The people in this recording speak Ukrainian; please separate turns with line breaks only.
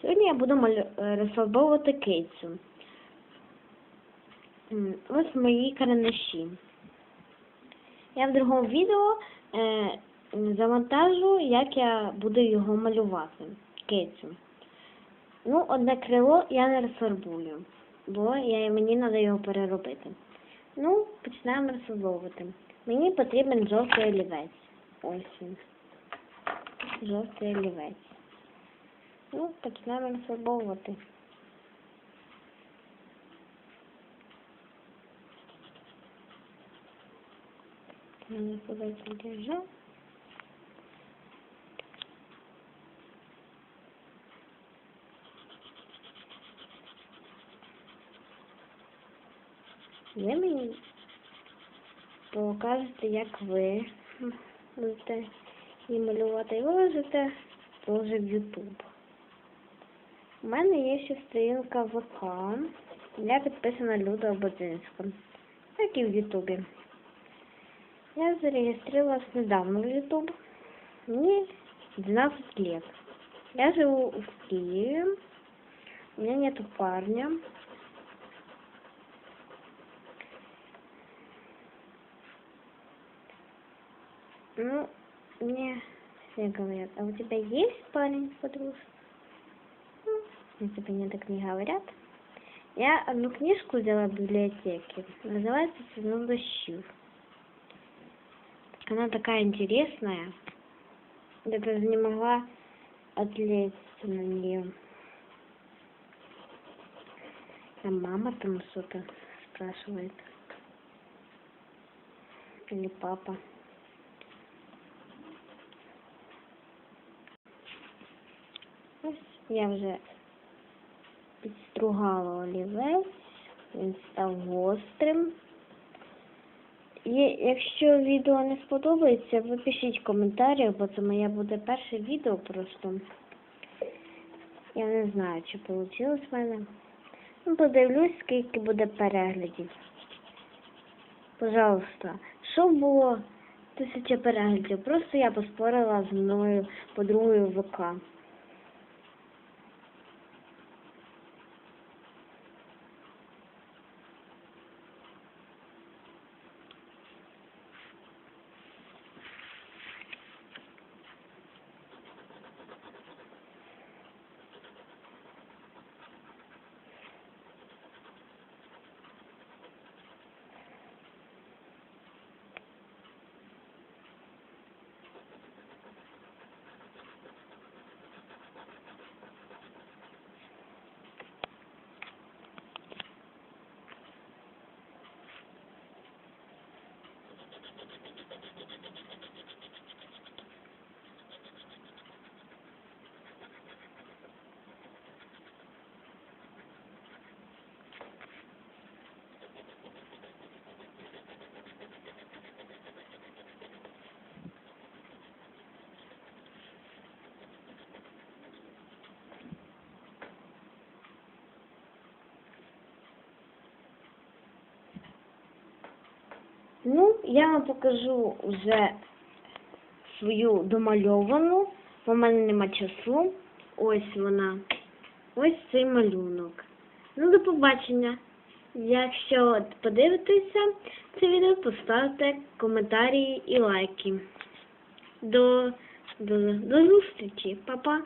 Сьогодні я буду е, розфарбовувати. М, Ось мої карандаші. Я в другому відео е, завантажу, як я буду його малювати. Кицю. Ну, одне крило я не розфарбую, бо мені треба його переробити. Ну, починаємо розфарбовувати. Мені потрібен жовтий олівець. Ось він. Жовтий олівець. Ну, починаємо розфарбовувати. Не подальше держу. Ви мені покажете, як ви будете її малювати і виложите теж в YouTube. У мене є ще сторінка ВК. Я підписана Люда Ободзинська, як і в Ютубі. Я зареєстрировалась недавно в YouTube. Мне 12 лет. Я живу в Киеве. У меня нету парня. Ну, мне все говорят, а у тебя есть парень, подружка? Ну, бы мне так не говорят. Я одну книжку взяла в библиотеке. Называется «Сезон дождю». Она такая интересная. Я даже не могла отвлечься на нее. А мама там что-то спрашивает. Или папа. Ось я вже підстругала олівець, він став гострим. І якщо відео не сподобається, ви пишіть в коментарях, бо це моє буде перше відео просто. Я не знаю, чи вийшло в мене. Ну, подивлюсь, скільки буде переглядів. Пожалуйста, щоб було тисяча переглядів. Просто я поспорила з мною подругою ВК. Ну, я вам покажу вже свою домальовану, бо в мене нема часу. Ось вона. Ось цей малюнок. Ну, до побачення. Якщо подивитеся це відео, поставте коментарі і лайки. До, до, до зустрічі, Па-па.